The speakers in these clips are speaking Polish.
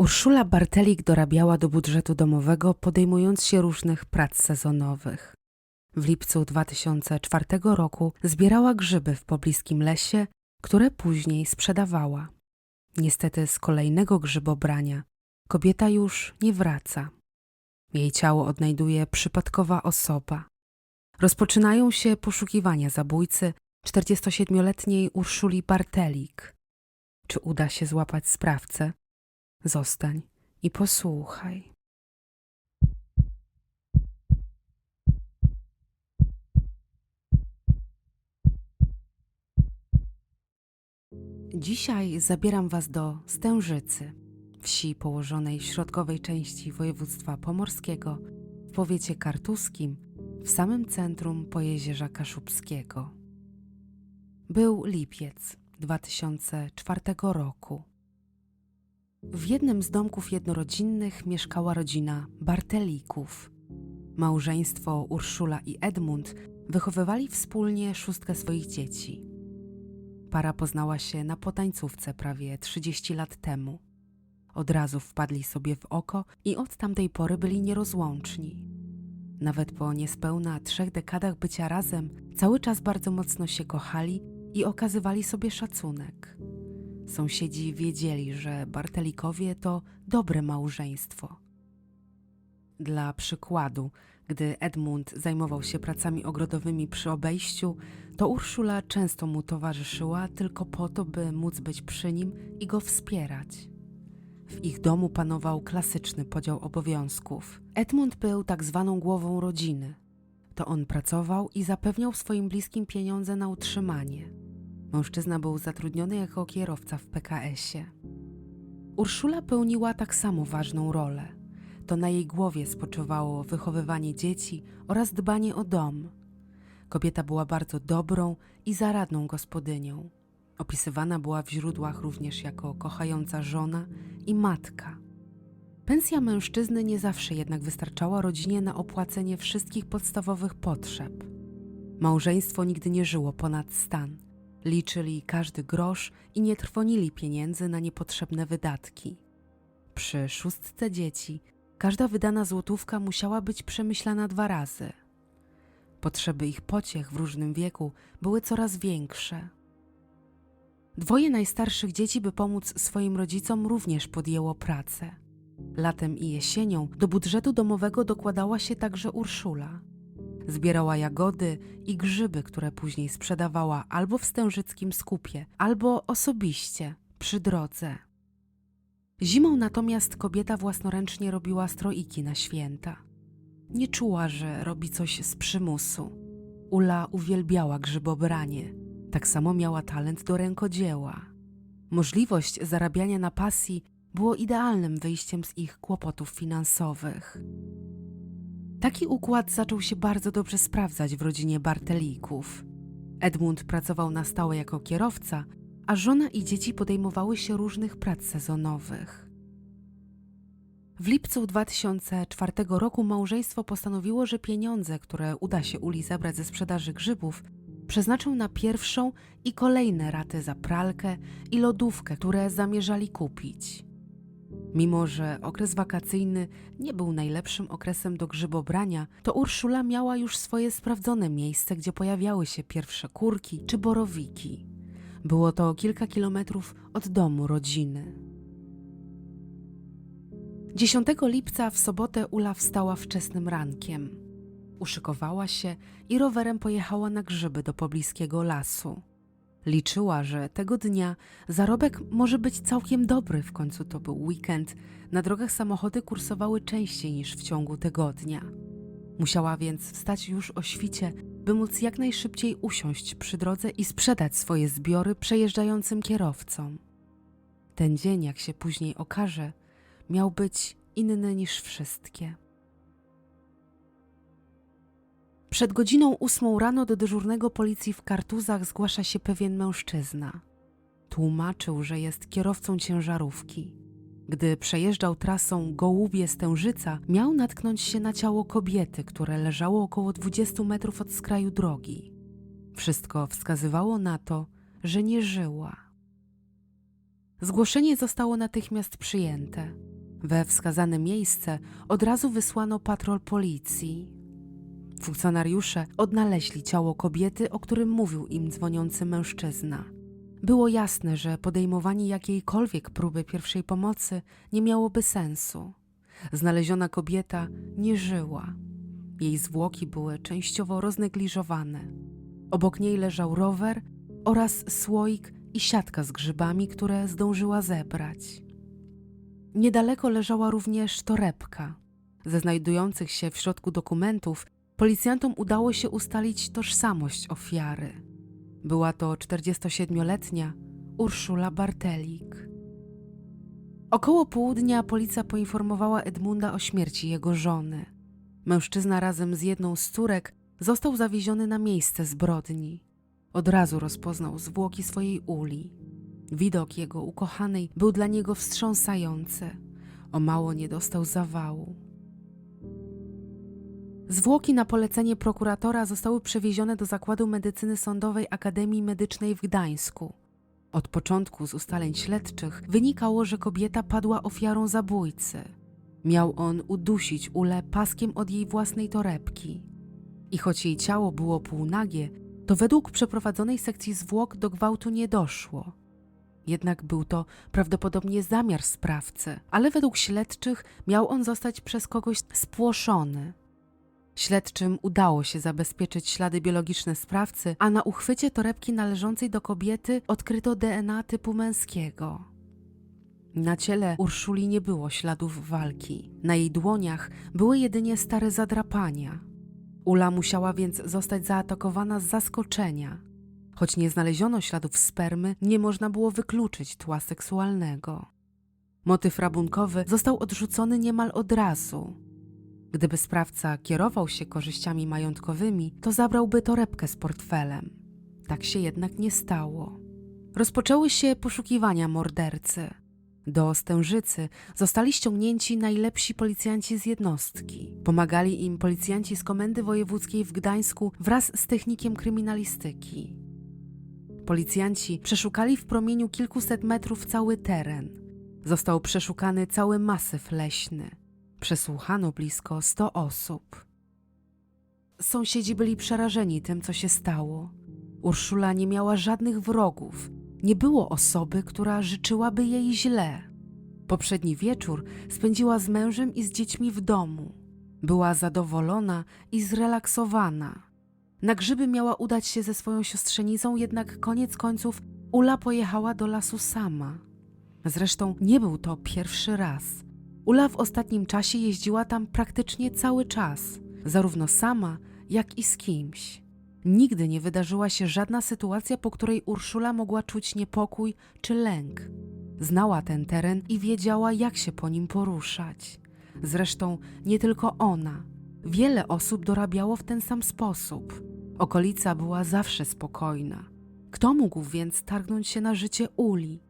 Urszula Bartelik dorabiała do budżetu domowego, podejmując się różnych prac sezonowych. W lipcu 2004 roku zbierała grzyby w pobliskim lesie, które później sprzedawała. Niestety z kolejnego grzybobrania kobieta już nie wraca. Jej ciało odnajduje przypadkowa osoba. Rozpoczynają się poszukiwania zabójcy 47-letniej Urszuli Bartelik. Czy uda się złapać sprawcę? Zostań i posłuchaj. Dzisiaj zabieram Was do Stężycy, wsi położonej w środkowej części województwa pomorskiego, w powiecie kartuskim, w samym centrum Pojezierza Kaszubskiego. Był lipiec 2004 roku. W jednym z domków jednorodzinnych mieszkała rodzina Bartelików. Małżeństwo Urszula i Edmund wychowywali wspólnie szóstkę swoich dzieci. Para poznała się na potańcówce prawie 30 lat temu. Od razu wpadli sobie w oko i od tamtej pory byli nierozłączni. Nawet po niespełna trzech dekadach bycia razem, cały czas bardzo mocno się kochali i okazywali sobie szacunek. Sąsiedzi wiedzieli, że Bartelikowie to dobre małżeństwo. Dla przykładu, gdy Edmund zajmował się pracami ogrodowymi przy obejściu, to Urszula często mu towarzyszyła tylko po to, by móc być przy nim i go wspierać. W ich domu panował klasyczny podział obowiązków. Edmund był tak zwaną głową rodziny. To on pracował i zapewniał swoim bliskim pieniądze na utrzymanie. Mężczyzna był zatrudniony jako kierowca w PKS-ie. Urszula pełniła tak samo ważną rolę. To na jej głowie spoczywało wychowywanie dzieci oraz dbanie o dom. Kobieta była bardzo dobrą i zaradną gospodynią. Opisywana była w źródłach również jako kochająca żona i matka. Pensja mężczyzny nie zawsze jednak wystarczała rodzinie na opłacenie wszystkich podstawowych potrzeb. Małżeństwo nigdy nie żyło ponad stan. Liczyli każdy grosz i nie trwonili pieniędzy na niepotrzebne wydatki. Przy szóstce dzieci każda wydana złotówka musiała być przemyślana dwa razy. Potrzeby ich pociech w różnym wieku były coraz większe. Dwoje najstarszych dzieci, by pomóc swoim rodzicom, również podjęło pracę. Latem i jesienią do budżetu domowego dokładała się także Urszula. Zbierała jagody i grzyby, które później sprzedawała albo w stężyckim skupie, albo osobiście przy drodze. Zimą natomiast kobieta własnoręcznie robiła stroiki na święta. Nie czuła, że robi coś z przymusu. Ula uwielbiała grzybobranie. Tak samo miała talent do rękodzieła. Możliwość zarabiania na pasji było idealnym wyjściem z ich kłopotów finansowych. Taki układ zaczął się bardzo dobrze sprawdzać w rodzinie Bartelików. Edmund pracował na stałe jako kierowca, a żona i dzieci podejmowały się różnych prac sezonowych. W lipcu 2004 roku małżeństwo postanowiło, że pieniądze, które uda się Uli zebrać ze sprzedaży grzybów, przeznaczą na pierwszą i kolejne raty za pralkę i lodówkę, które zamierzali kupić. Mimo, że okres wakacyjny nie był najlepszym okresem do grzybobrania, to Urszula miała już swoje sprawdzone miejsce, gdzie pojawiały się pierwsze kurki czy borowiki. Było to kilka kilometrów od domu rodziny. 10 lipca w sobotę Ula wstała wczesnym rankiem. Uszykowała się i rowerem pojechała na grzyby do pobliskiego lasu. Liczyła, że tego dnia zarobek może być całkiem dobry, w końcu to był weekend. Na drogach samochody kursowały częściej niż w ciągu tygodnia. Musiała więc wstać już o świcie, by móc jak najszybciej usiąść przy drodze i sprzedać swoje zbiory przejeżdżającym kierowcom. Ten dzień, jak się później okaże, miał być inny niż wszystkie. Przed godziną ósmą rano do dyżurnego policji w Kartuzach zgłasza się pewien mężczyzna. Tłumaczył, że jest kierowcą ciężarówki. Gdy przejeżdżał trasą Gołubie-Stężyca, miał natknąć się na ciało kobiety, które leżało około 20 metrów od skraju drogi. Wszystko wskazywało na to, że nie żyła. Zgłoszenie zostało natychmiast przyjęte. We wskazane miejsce od razu wysłano patrol policji. Funkcjonariusze odnaleźli ciało kobiety, o którym mówił im dzwoniący mężczyzna. Było jasne, że podejmowanie jakiejkolwiek próby pierwszej pomocy nie miałoby sensu. Znaleziona kobieta nie żyła. Jej zwłoki były częściowo roznegliżowane. Obok niej leżał rower oraz słoik i siatka z grzybami, które zdążyła zebrać. Niedaleko leżała również torebka. Ze znajdujących się w środku dokumentów policjantom udało się ustalić tożsamość ofiary. Była to 47-letnia Urszula Bartelik. Około południa policja poinformowała Edmunda o śmierci jego żony. Mężczyzna razem z jedną z córek został zawieziony na miejsce zbrodni. Od razu rozpoznał zwłoki swojej uli. Widok jego ukochanej był dla niego wstrząsający. O mało nie dostał zawału. Zwłoki na polecenie prokuratora zostały przewiezione do Zakładu Medycyny Sądowej Akademii Medycznej w Gdańsku. Od początku z ustaleń śledczych wynikało, że kobieta padła ofiarą zabójcy. Miał on udusić Ulę paskiem od jej własnej torebki. I choć jej ciało było półnagie, to według przeprowadzonej sekcji zwłok do gwałtu nie doszło. Jednak był to prawdopodobnie zamiar sprawcy, ale według śledczych miał on zostać przez kogoś spłoszony. Śledczym udało się zabezpieczyć ślady biologiczne sprawcy, a na uchwycie torebki należącej do kobiety odkryto DNA typu męskiego. Na ciele Urszuli nie było śladów walki. Na jej dłoniach były jedynie stare zadrapania. Ula musiała więc zostać zaatakowana z zaskoczenia. Choć nie znaleziono śladów spermy, nie można było wykluczyć tła seksualnego. Motyw rabunkowy został odrzucony niemal od razu. Gdyby sprawca kierował się korzyściami majątkowymi, to zabrałby torebkę z portfelem. Tak się jednak nie stało. Rozpoczęły się poszukiwania mordercy. Do Stężycy zostali ściągnięci najlepsi policjanci z jednostki. Pomagali im policjanci z Komendy Wojewódzkiej w Gdańsku wraz z technikiem kryminalistyki. Policjanci przeszukali w promieniu kilkuset metrów cały teren. Został przeszukany cały masyw leśny. Przesłuchano blisko 100 osób. Sąsiedzi byli przerażeni tym, co się stało. Urszula nie miała żadnych wrogów. Nie było osoby, która życzyłaby jej źle. Poprzedni wieczór spędziła z mężem i z dziećmi w domu. Była zadowolona i zrelaksowana. Na grzyby miała udać się ze swoją siostrzenicą, jednak koniec końców Ula pojechała do lasu sama. Zresztą nie był to pierwszy raz. Ula w ostatnim czasie jeździła tam praktycznie cały czas, zarówno sama, jak i z kimś. Nigdy nie wydarzyła się żadna sytuacja, po której Urszula mogła czuć niepokój czy lęk. Znała ten teren i wiedziała, jak się po nim poruszać. Zresztą nie tylko ona. Wiele osób dorabiało w ten sam sposób. Okolica była zawsze spokojna. Kto mógł więc targnąć się na życie Uli?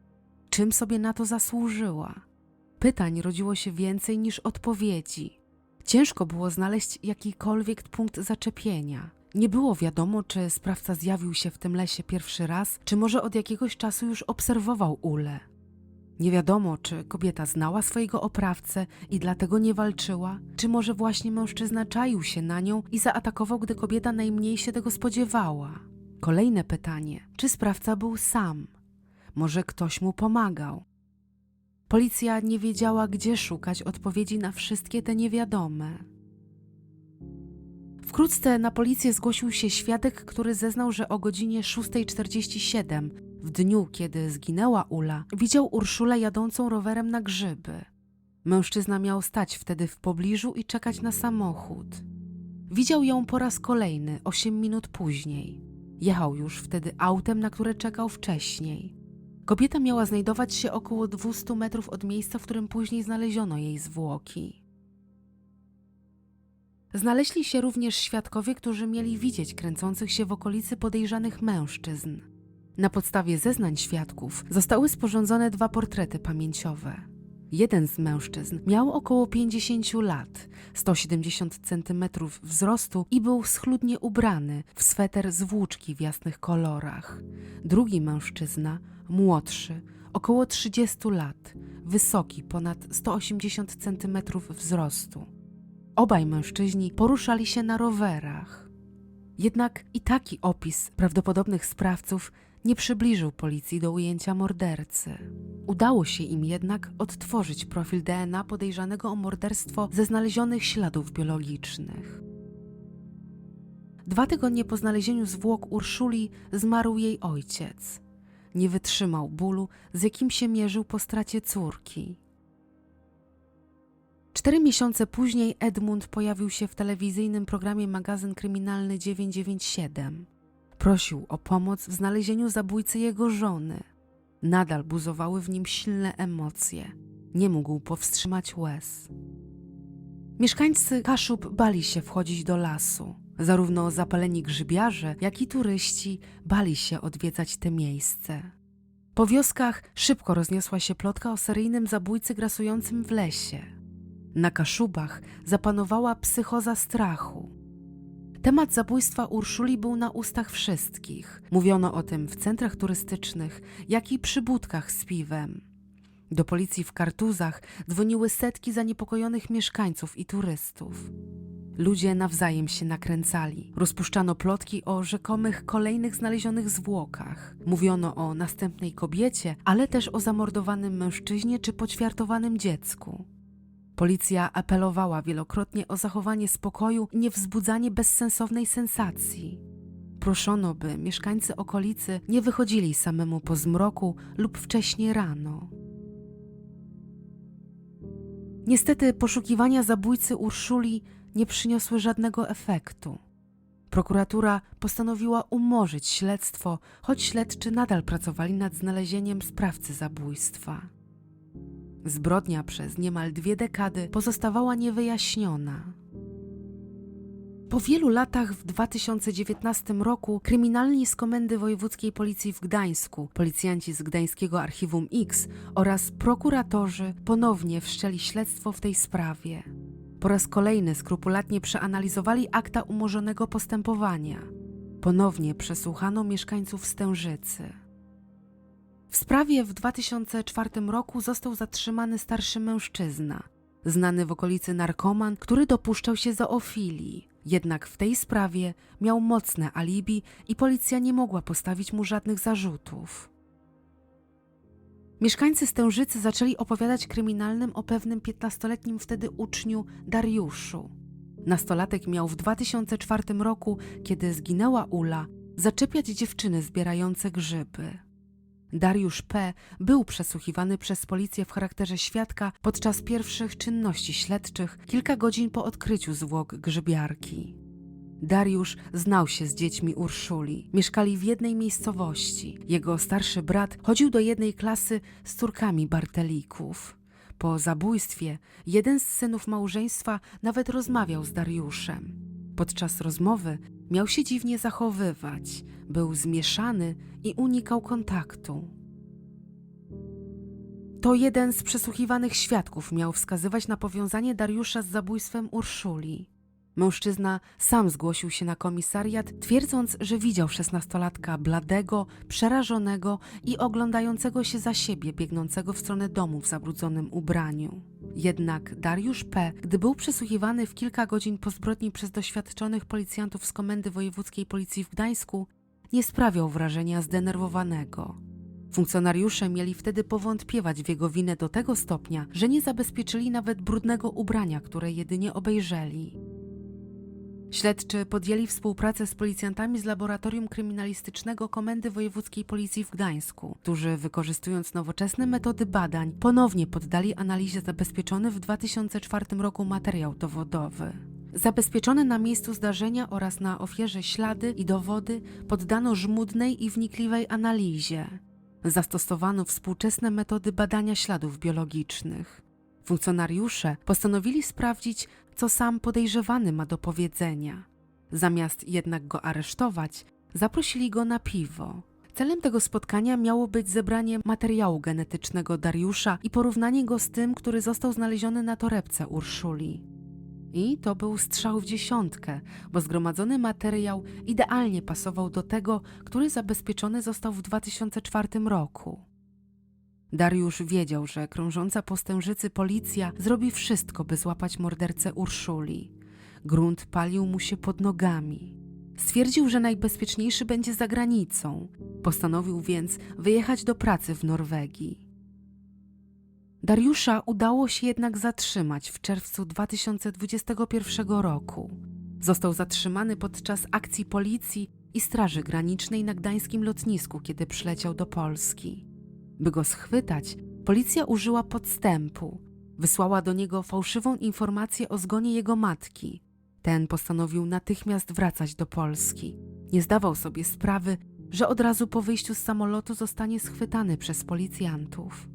Czym sobie na to zasłużyła? Pytań rodziło się więcej niż odpowiedzi. Ciężko było znaleźć jakikolwiek punkt zaczepienia. Nie było wiadomo, czy sprawca zjawił się w tym lesie pierwszy raz, czy może od jakiegoś czasu już obserwował Ulę. Nie wiadomo, czy kobieta znała swojego oprawcę i dlatego nie walczyła, czy może właśnie mężczyzna czaił się na nią i zaatakował, gdy kobieta najmniej się tego spodziewała. Kolejne pytanie: czy sprawca był sam? Może ktoś mu pomagał? Policja nie wiedziała, gdzie szukać odpowiedzi na wszystkie te niewiadome. Wkrótce na policję zgłosił się świadek, który zeznał, że o godzinie 6.47, w dniu, kiedy zginęła Ula, widział Urszulę jadącą rowerem na grzyby. Mężczyzna miał stać wtedy w pobliżu i czekać na samochód. Widział ją po raz kolejny, 8 minut później. Jechał już wtedy autem, na które czekał wcześniej. Kobieta miała znajdować się około 200 metrów od miejsca, w którym później znaleziono jej zwłoki. Znaleźli się również świadkowie, którzy mieli widzieć kręcących się w okolicy podejrzanych mężczyzn. Na podstawie zeznań świadków zostały sporządzone dwa portrety pamięciowe. Jeden z mężczyzn miał około 50 lat, 170 cm wzrostu i był schludnie ubrany w sweter z włóczki w jasnych kolorach. Drugi mężczyzna, młodszy, około 30 lat, wysoki, ponad 180 cm wzrostu. Obaj mężczyźni poruszali się na rowerach. Jednak i taki opis prawdopodobnych sprawców nie przybliżył policji do ujęcia mordercy. Udało się im jednak odtworzyć profil DNA podejrzanego o morderstwo ze znalezionych śladów biologicznych. Dwa tygodnie po znalezieniu zwłok Urszuli zmarł jej ojciec. Nie wytrzymał bólu, z jakim się mierzył po stracie córki. Cztery miesiące później Edmund pojawił się w telewizyjnym programie magazyn kryminalny 997. Prosił o pomoc w znalezieniu zabójcy jego żony. Nadal buzowały w nim silne emocje. Nie mógł powstrzymać łez. Mieszkańcy Kaszub bali się wchodzić do lasu. Zarówno zapaleni grzybiarze, jak i turyści bali się odwiedzać te miejsce. Po wioskach szybko rozniosła się plotka o seryjnym zabójcy grasującym w lesie. Na Kaszubach zapanowała psychoza strachu. Temat zabójstwa Urszuli był na ustach wszystkich. Mówiono o tym w centrach turystycznych, jak i przy budkach z piwem. Do policji w Kartuzach dzwoniły setki zaniepokojonych mieszkańców i turystów. Ludzie nawzajem się nakręcali. Rozpuszczano plotki o rzekomych kolejnych znalezionych zwłokach. Mówiono o następnej kobiecie, ale też o zamordowanym mężczyźnie czy poćwiartowanym dziecku. Policja apelowała wielokrotnie o zachowanie spokoju i niewzbudzanie bezsensownej sensacji. Proszono, by mieszkańcy okolicy nie wychodzili samemu po zmroku lub wcześnie rano. Niestety poszukiwania zabójcy Urszuli nie przyniosły żadnego efektu. Prokuratura postanowiła umorzyć śledztwo, choć śledczy nadal pracowali nad znalezieniem sprawcy zabójstwa. Zbrodnia przez niemal dwie dekady pozostawała niewyjaśniona. Po wielu latach w 2019 roku kryminalni z Komendy Wojewódzkiej Policji w Gdańsku, policjanci z Gdańskiego Archiwum X oraz prokuratorzy ponownie wszczęli śledztwo w tej sprawie. Po raz kolejny skrupulatnie przeanalizowali akta umorzonego postępowania. Ponownie przesłuchano mieszkańców Stężycy. W sprawie w 2004 roku został zatrzymany starszy mężczyzna, znany w okolicy narkoman, który dopuszczał się zoofilii. Jednak w tej sprawie miał mocne alibi i policja nie mogła postawić mu żadnych zarzutów. Mieszkańcy Stężycy zaczęli opowiadać kryminalnym o pewnym 15-letnim wtedy uczniu Dariuszu. Nastolatek miał w 2004 roku, kiedy zginęła Ula, zaczepiać dziewczyny zbierające grzyby. Dariusz P. był przesłuchiwany przez policję w charakterze świadka podczas pierwszych czynności śledczych kilka godzin po odkryciu zwłok grzybiarki. Dariusz znał się z dziećmi Urszuli. Mieszkali w jednej miejscowości. Jego starszy brat chodził do jednej klasy z córkami Bartelików. Po zabójstwie jeden z synów małżeństwa nawet rozmawiał z Dariuszem. Podczas rozmowy miał się dziwnie zachowywać, był zmieszany i unikał kontaktu. To jeden z przesłuchiwanych świadków miał wskazywać na powiązanie Dariusza z zabójstwem Urszuli. Mężczyzna sam zgłosił się na komisariat, twierdząc, że widział szesnastolatka bladego, przerażonego i oglądającego się za siebie, biegnącego w stronę domu w zabrudzonym ubraniu. Jednak Dariusz P., gdy był przesłuchiwany w kilka godzin po zbrodni przez doświadczonych policjantów z Komendy Wojewódzkiej Policji w Gdańsku, nie sprawiał wrażenia zdenerwowanego. Funkcjonariusze mieli wtedy powątpiewać w jego winę do tego stopnia, że nie zabezpieczyli nawet brudnego ubrania, które jedynie obejrzeli. Śledczy podjęli współpracę z policjantami z Laboratorium Kryminalistycznego Komendy Wojewódzkiej Policji w Gdańsku, którzy wykorzystując nowoczesne metody badań ponownie poddali analizie zabezpieczony w 2004 roku materiał dowodowy. Zabezpieczone na miejscu zdarzenia oraz na ofierze ślady i dowody poddano żmudnej i wnikliwej analizie. Zastosowano współczesne metody badania śladów biologicznych. Funkcjonariusze postanowili sprawdzić, co sam podejrzewany ma do powiedzenia. Zamiast jednak go aresztować, zaprosili go na piwo. Celem tego spotkania miało być zebranie materiału genetycznego Dariusza i porównanie go z tym, który został znaleziony na torebce Urszuli. I to był strzał w dziesiątkę, bo zgromadzony materiał idealnie pasował do tego, który zabezpieczony został w 2004 roku. Dariusz wiedział, że krążąca po Stężycy policja zrobi wszystko, by złapać mordercę Urszuli. Grunt palił mu się pod nogami. Stwierdził, że najbezpieczniejszy będzie za granicą. Postanowił więc wyjechać do pracy w Norwegii. Dariusza udało się jednak zatrzymać w czerwcu 2021 roku. Został zatrzymany podczas akcji policji i Straży Granicznej na gdańskim lotnisku, kiedy przyleciał do Polski. By go schwytać, policja użyła podstępu. Wysłała do niego fałszywą informację o zgonie jego matki. Ten postanowił natychmiast wracać do Polski. Nie zdawał sobie sprawy, że od razu po wyjściu z samolotu zostanie schwytany przez policjantów.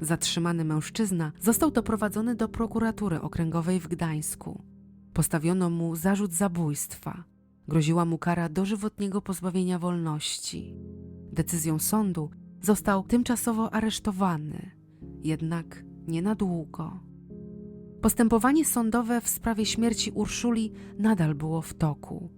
Zatrzymany mężczyzna został doprowadzony do prokuratury okręgowej w Gdańsku. Postawiono mu zarzut zabójstwa. Groziła mu kara dożywotniego pozbawienia wolności. Decyzją sądu został tymczasowo aresztowany, jednak nie na długo. Postępowanie sądowe w sprawie śmierci Urszuli nadal było w toku.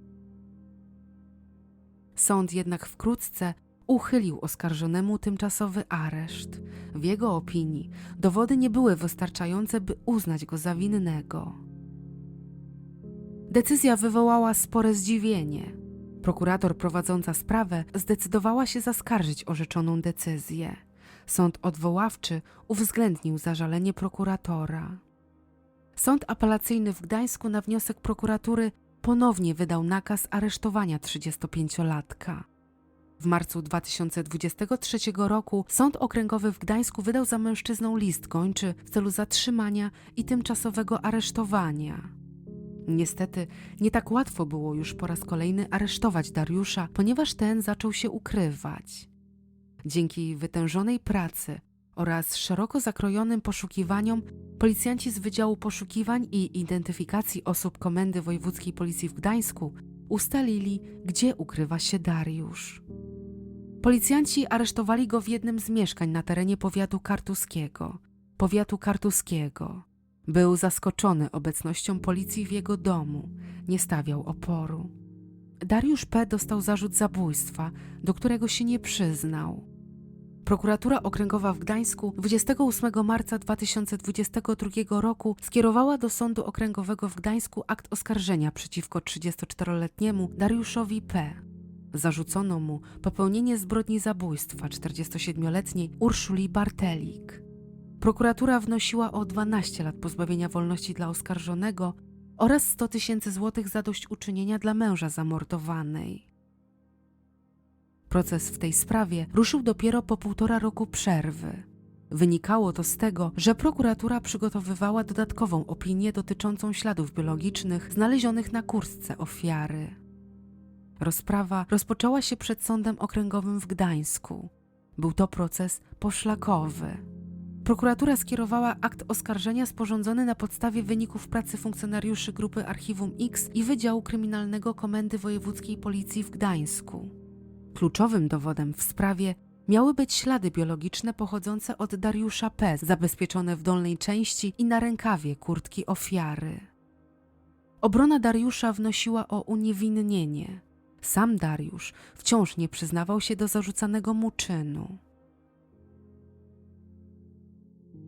Sąd jednak wkrótce uchylił oskarżonemu tymczasowy areszt. W jego opinii dowody nie były wystarczające, by uznać go za winnego. Decyzja wywołała spore zdziwienie. Prokurator prowadząca sprawę zdecydowała się zaskarżyć orzeczoną decyzję. Sąd odwoławczy uwzględnił zażalenie prokuratora. Sąd apelacyjny w Gdańsku na wniosek prokuratury ponownie wydał nakaz aresztowania 35-latka. W marcu 2023 roku Sąd Okręgowy w Gdańsku wydał za mężczyzną list gończy w celu zatrzymania i tymczasowego aresztowania. Niestety, nie tak łatwo było już po raz kolejny aresztować Dariusza, ponieważ ten zaczął się ukrywać. Dzięki wytężonej pracy oraz szeroko zakrojonym poszukiwaniom, policjanci z Wydziału Poszukiwań i Identyfikacji Osób Komendy Wojewódzkiej Policji w Gdańsku ustalili, gdzie ukrywa się Dariusz. Policjanci aresztowali go w jednym z mieszkań na terenie powiatu kartuskiego. Powiatu kartuskiego. Był zaskoczony obecnością policji w jego domu. Nie stawiał oporu. Dariusz P. dostał zarzut zabójstwa, do którego się nie przyznał. Prokuratura Okręgowa w Gdańsku 28 marca 2022 roku skierowała do Sądu Okręgowego w Gdańsku akt oskarżenia przeciwko 34-letniemu Dariuszowi P. Zarzucono mu popełnienie zbrodni zabójstwa 47-letniej Urszuli Bartelik. Prokuratura wnosiła o 12 lat pozbawienia wolności dla oskarżonego oraz 100 tysięcy złotych zadośćuczynienia dla męża zamordowanej. Proces w tej sprawie ruszył dopiero po półtora roku przerwy. Wynikało to z tego, że prokuratura przygotowywała dodatkową opinię dotyczącą śladów biologicznych znalezionych na kurtce ofiary. Rozprawa rozpoczęła się przed Sądem Okręgowym w Gdańsku. Był to proces poszlakowy. Prokuratura skierowała akt oskarżenia sporządzony na podstawie wyników pracy funkcjonariuszy grupy Archiwum X i Wydziału Kryminalnego Komendy Wojewódzkiej Policji w Gdańsku. Kluczowym dowodem w sprawie miały być ślady biologiczne pochodzące od Dariusza P., zabezpieczone w dolnej części i na rękawie kurtki ofiary. Obrona Dariusza wnosiła o uniewinnienie. Sam Dariusz wciąż nie przyznawał się do zarzucanego mu czynu.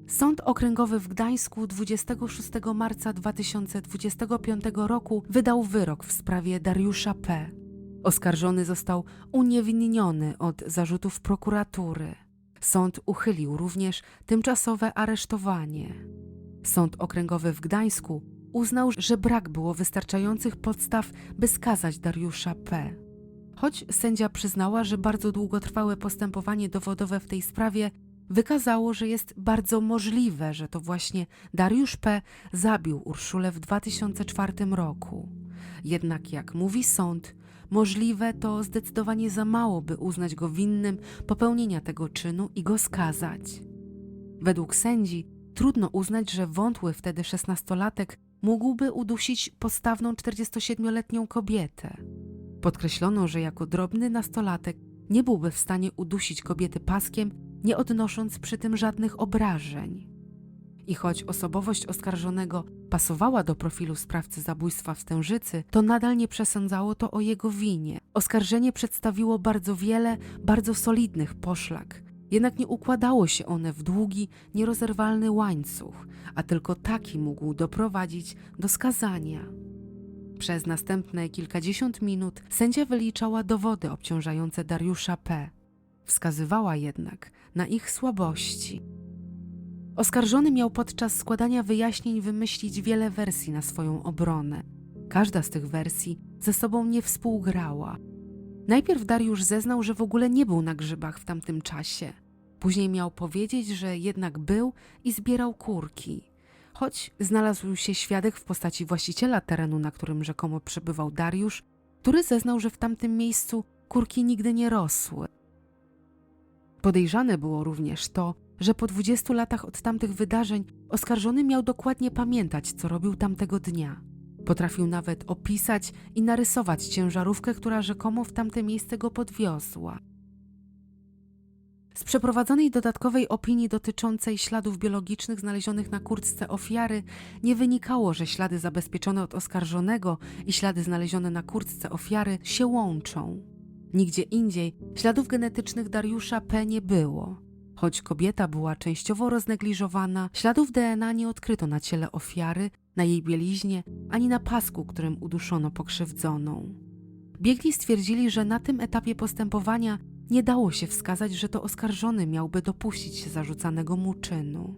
Sąd Okręgowy w Gdańsku 26 marca 2025 roku wydał wyrok w sprawie Dariusza P. Oskarżony został uniewinniony od zarzutów prokuratury. Sąd uchylił również tymczasowe aresztowanie. Sąd Okręgowy w Gdańsku uznał, że brak było wystarczających podstaw, by skazać Dariusza P. Choć sędzia przyznała, że bardzo długotrwałe postępowanie dowodowe w tej sprawie wykazało, że jest bardzo możliwe, że to właśnie Dariusz P. zabił Urszulę w 2004 roku. Jednak, jak mówi sąd, możliwe to zdecydowanie za mało, by uznać go winnym popełnienia tego czynu i go skazać. Według sędzi trudno uznać, że wątły wtedy szesnastolatek mógłby udusić postawną 47-letnią kobietę. Podkreślono, że jako drobny nastolatek nie byłby w stanie udusić kobiety paskiem, nie odnosząc przy tym żadnych obrażeń. I choć osobowość oskarżonego pasowała do profilu sprawcy zabójstwa w Stężycy, to nadal nie przesądzało to o jego winie. Oskarżenie przedstawiło bardzo wiele bardzo solidnych poszlak, jednak nie układało się one w długi, nierozerwalny łańcuch, a tylko taki mógł doprowadzić do skazania. Przez następne kilkadziesiąt minut sędzia wyliczała dowody obciążające Dariusza P. Wskazywała jednak na ich słabości. Oskarżony miał podczas składania wyjaśnień wymyślić wiele wersji na swoją obronę. Każda z tych wersji ze sobą nie współgrała. Najpierw Dariusz zeznał, że w ogóle nie był na grzybach w tamtym czasie. Później miał powiedzieć, że jednak był i zbierał kurki. Choć znalazł się świadek w postaci właściciela terenu, na którym rzekomo przebywał Dariusz, który zeznał, że w tamtym miejscu kurki nigdy nie rosły. Podejrzane było również to, że po 20 latach od tamtych wydarzeń oskarżony miał dokładnie pamiętać, co robił tamtego dnia. Potrafił nawet opisać i narysować ciężarówkę, która rzekomo w tamte miejsce go podwiozła. Z przeprowadzonej dodatkowej opinii dotyczącej śladów biologicznych znalezionych na kurtce ofiary nie wynikało, że ślady zabezpieczone od oskarżonego i ślady znalezione na kurtce ofiary się łączą. Nigdzie indziej śladów genetycznych Dariusza P. nie było. Choć kobieta była częściowo roznegliżowana, śladów DNA nie odkryto na ciele ofiary, na jej bieliźnie, ani na pasku, którym uduszono pokrzywdzoną. Biegli stwierdzili, że na tym etapie postępowania nie dało się wskazać, że to oskarżony miałby dopuścić się zarzucanego mu czynu.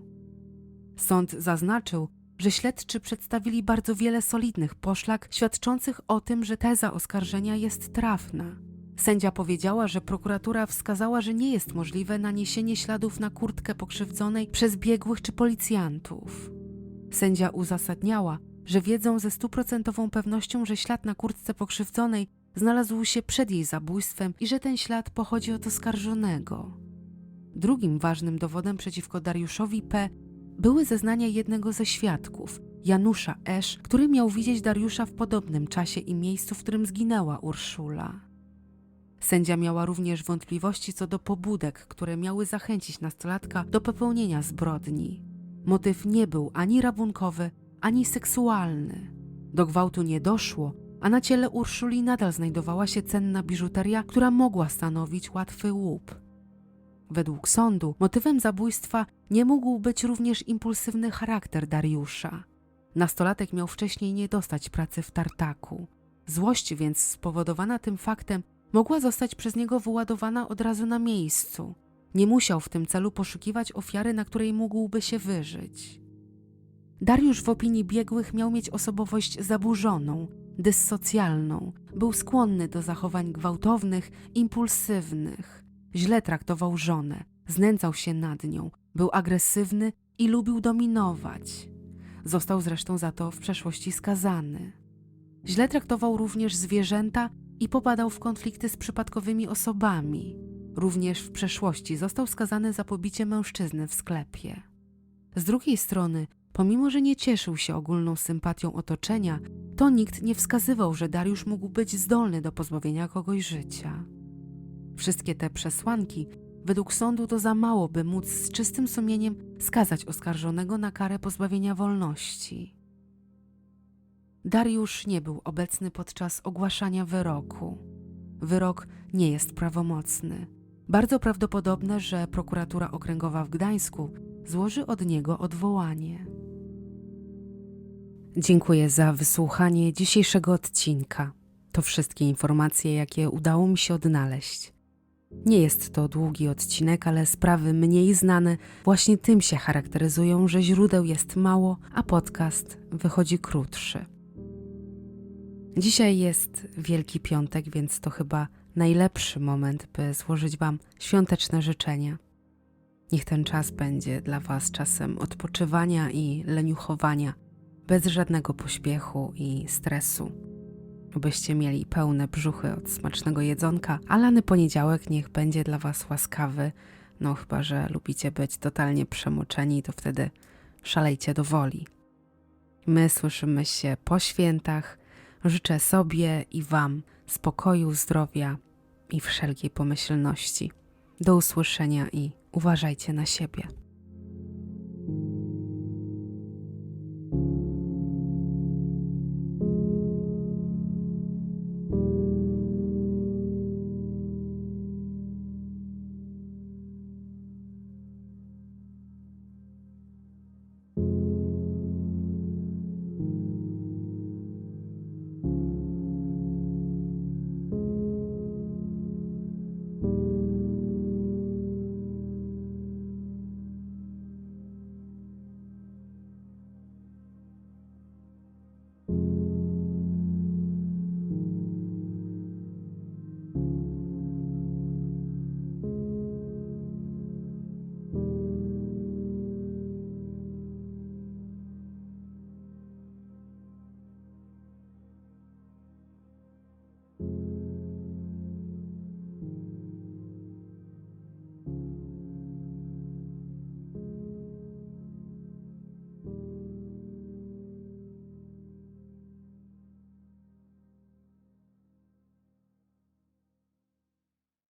Sąd zaznaczył, że śledczy przedstawili bardzo wiele solidnych poszlak świadczących o tym, że teza oskarżenia jest trafna. Sędzia powiedziała, że prokuratura wskazała, że nie jest możliwe naniesienie śladów na kurtkę pokrzywdzonej przez biegłych czy policjantów. Sędzia uzasadniała, że wiedzą ze stuprocentową pewnością, że ślad na kurtce pokrzywdzonej znalazł się przed jej zabójstwem i że ten ślad pochodzi od oskarżonego. Drugim ważnym dowodem przeciwko Dariuszowi P. były zeznania jednego ze świadków, Janusza Esz, który miał widzieć Dariusza w podobnym czasie i miejscu, w którym zginęła Urszula. Sędzia miała również wątpliwości co do pobudek, które miały zachęcić nastolatka do popełnienia zbrodni. Motyw nie był ani rabunkowy, ani seksualny. Do gwałtu nie doszło, a na ciele Urszuli nadal znajdowała się cenna biżuteria, która mogła stanowić łatwy łup. Według sądu motywem zabójstwa nie mógł być również impulsywny charakter Dariusza. Nastolatek miał wcześniej nie dostać pracy w tartaku. Złość więc spowodowana tym faktem mogła zostać przez niego wyładowana od razu na miejscu. Nie musiał w tym celu poszukiwać ofiary, na której mógłby się wyżyć. Dariusz w opinii biegłych miał mieć osobowość zaburzoną, dyssocjalną, był skłonny do zachowań gwałtownych, impulsywnych. Źle traktował żonę, znęcał się nad nią, był agresywny i lubił dominować. Został zresztą za to w przeszłości skazany. Źle traktował również zwierzęta i popadał w konflikty z przypadkowymi osobami. Również w przeszłości został skazany za pobicie mężczyzny w sklepie. Z drugiej strony, pomimo że nie cieszył się ogólną sympatią otoczenia, to nikt nie wskazywał, że Dariusz mógł być zdolny do pozbawienia kogoś życia. Wszystkie te przesłanki według sądu to za mało, by móc z czystym sumieniem skazać oskarżonego na karę pozbawienia wolności. Dariusz nie był obecny podczas ogłaszania wyroku. Wyrok nie jest prawomocny. Bardzo prawdopodobne, że prokuratura okręgowa w Gdańsku złoży od niego odwołanie. Dziękuję za wysłuchanie dzisiejszego odcinka. To wszystkie informacje, jakie udało mi się odnaleźć. Nie jest to długi odcinek, ale sprawy mniej znane właśnie tym się charakteryzują, że źródeł jest mało, a podcast wychodzi krótszy. Dzisiaj jest Wielki Piątek, więc to chyba najlepszy moment, by złożyć Wam świąteczne życzenia. Niech ten czas będzie dla Was czasem odpoczywania i leniuchowania, bez żadnego pośpiechu i stresu. Byście mieli pełne brzuchy od smacznego jedzonka, a lany poniedziałek niech będzie dla Was łaskawy. No, chyba że lubicie być totalnie przemoczeni, to wtedy szalejcie do woli. My słyszymy się po świętach. Życzę sobie i Wam spokoju, zdrowia i wszelkiej pomyślności. Do usłyszenia i uważajcie na siebie.